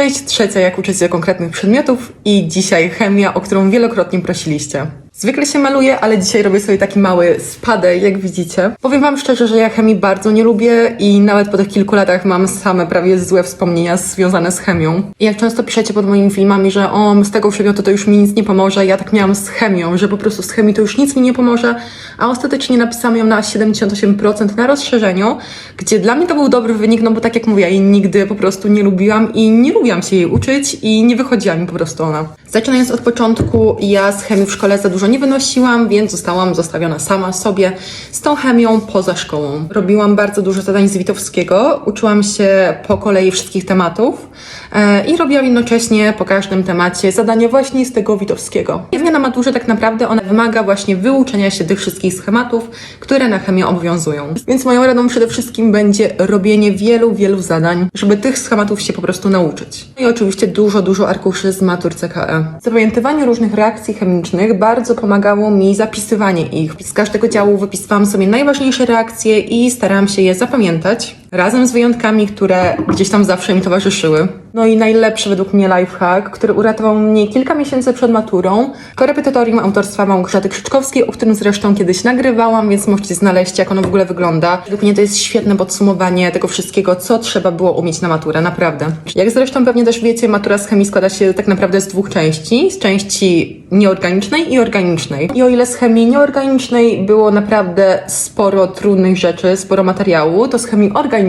Część trzecia, jak uczyć się konkretnych przedmiotów i dzisiaj chemia, o którą wielokrotnie prosiliście. Zwykle się maluję, ale dzisiaj robię sobie taki mały spadek, jak widzicie. Powiem wam szczerze, że ja chemii bardzo nie lubię i nawet po tych kilku latach mam same prawie złe wspomnienia związane z chemią. I jak często piszecie pod moimi filmami, że o, z tego przedmiotu to już mi nic nie pomoże, ja tak miałam z chemią, że po prostu z chemii to już nic mi nie pomoże, a ostatecznie napisałam ją na 78% na rozszerzeniu, gdzie dla mnie to był dobry wynik, no bo tak jak mówię, ja jej nigdy po prostu nie lubiłam i nie lubiłam się jej uczyć i nie wychodziła mi po prostu ona. Zaczynając od początku, ja z chemii w szkole za dużo nie wynosiłam, więc zostałam zostawiona sama sobie z tą chemią poza szkołą. Robiłam bardzo dużo zadań z Witowskiego, uczyłam się po kolei wszystkich tematów e, i robiłam jednocześnie po każdym temacie zadania właśnie z tego Witowskiego. Chemia na maturze tak naprawdę ona wymaga właśnie wyuczenia się tych wszystkich schematów, które na chemię obowiązują. Więc moją radą przede wszystkim będzie robienie wielu, wielu zadań, żeby tych schematów się po prostu nauczyć. No i oczywiście dużo, dużo arkuszy z matur CKE. W różnych reakcji chemicznych bardzo pomagało mi zapisywanie ich. Z każdego działu wypisywałam sobie najważniejsze reakcje i starałam się je zapamiętać, razem z wyjątkami, które gdzieś tam zawsze mi towarzyszyły. No i najlepszy według mnie lifehack, który uratował mnie kilka miesięcy przed maturą, korepetytorium autorstwa Małgorzaty Krzyczkowskiej, o którym zresztą kiedyś nagrywałam, więc możecie znaleźć, jak ono w ogóle wygląda. Według mnie to jest świetne podsumowanie tego wszystkiego, co trzeba było umieć na maturę, naprawdę. Jak zresztą pewnie też wiecie, matura z chemii składa się tak naprawdę z dwóch części. Z części nieorganicznej i organicznej. I o ile z chemii nieorganicznej było naprawdę sporo trudnych rzeczy, sporo materiału, to z chemii organicznej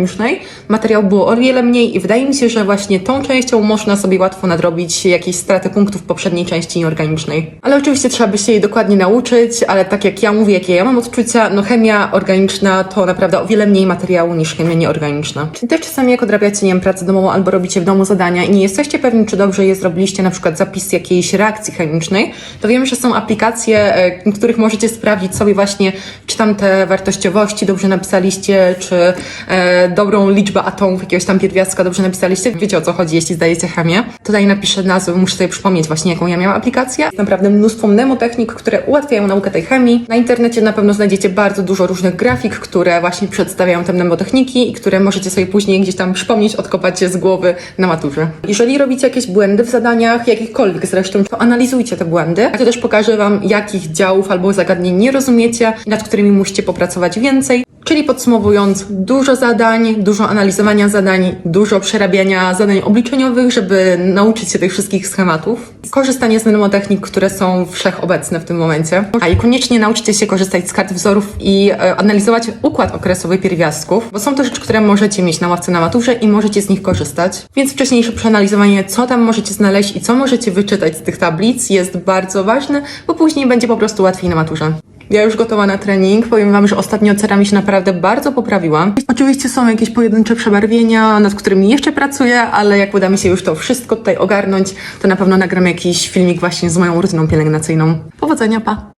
materiału było o wiele mniej i wydaje mi się, że właśnie tą częścią można sobie łatwo nadrobić jakieś straty punktów w poprzedniej części nieorganicznej. Ale oczywiście trzeba by się jej dokładnie nauczyć, ale tak jak ja mówię, jakie ja mam odczucia, no chemia organiczna to naprawdę o wiele mniej materiału niż chemia nieorganiczna. Czyli też czasami jak odrabiacie, nie wiem, pracę domową albo robicie w domu zadania i nie jesteście pewni, czy dobrze je zrobiliście, na przykład zapis jakiejś reakcji chemicznej, to wiem, że są aplikacje, e, w których możecie sprawdzić sobie właśnie, czy tam te wartościowości dobrze napisaliście, czy e, dobrą liczbę atomów jakiegoś tam pierwiastka dobrze napisaliście. Wiecie o co chodzi, jeśli zdajecie chemię. Tutaj napiszę nazwę, muszę sobie przypomnieć właśnie, jaką ja miałam aplikację. Jest naprawdę mnóstwo mnemotechnik, które ułatwiają naukę tej chemii. Na internecie na pewno znajdziecie bardzo dużo różnych grafik, które właśnie przedstawiają te mnemotechniki i które możecie sobie później gdzieś tam przypomnieć, odkopać je z głowy na maturze. Jeżeli robicie jakieś błędy w zadaniach, jakichkolwiek zresztą, to analizujcie te błędy. Ja to też pokażę Wam, jakich działów albo zagadnień nie rozumiecie nad którymi musicie popracować więcej. Czyli podsumowując, dużo zadań, dużo analizowania zadań, dużo przerabiania zadań obliczeniowych, żeby nauczyć się tych wszystkich schematów. Korzystanie z mnemotechnik, które są wszechobecne w tym momencie. A i koniecznie nauczcie się korzystać z kart wzorów i e, analizować układ okresowy pierwiastków, bo są to rzeczy, które możecie mieć na ławce na maturze i możecie z nich korzystać. Więc wcześniejsze przeanalizowanie, co tam możecie znaleźć i co możecie wyczytać z tych tablic jest bardzo ważne, bo później będzie po prostu łatwiej na maturze. Ja już gotowa na trening. Powiem Wam, że ostatnio cera mi się naprawdę bardzo poprawiła. Oczywiście są jakieś pojedyncze przebarwienia, nad którymi jeszcze pracuję, ale jak uda mi się już to wszystko tutaj ogarnąć, to na pewno nagram jakiś filmik właśnie z moją rutyną pielęgnacyjną. Powodzenia, pa!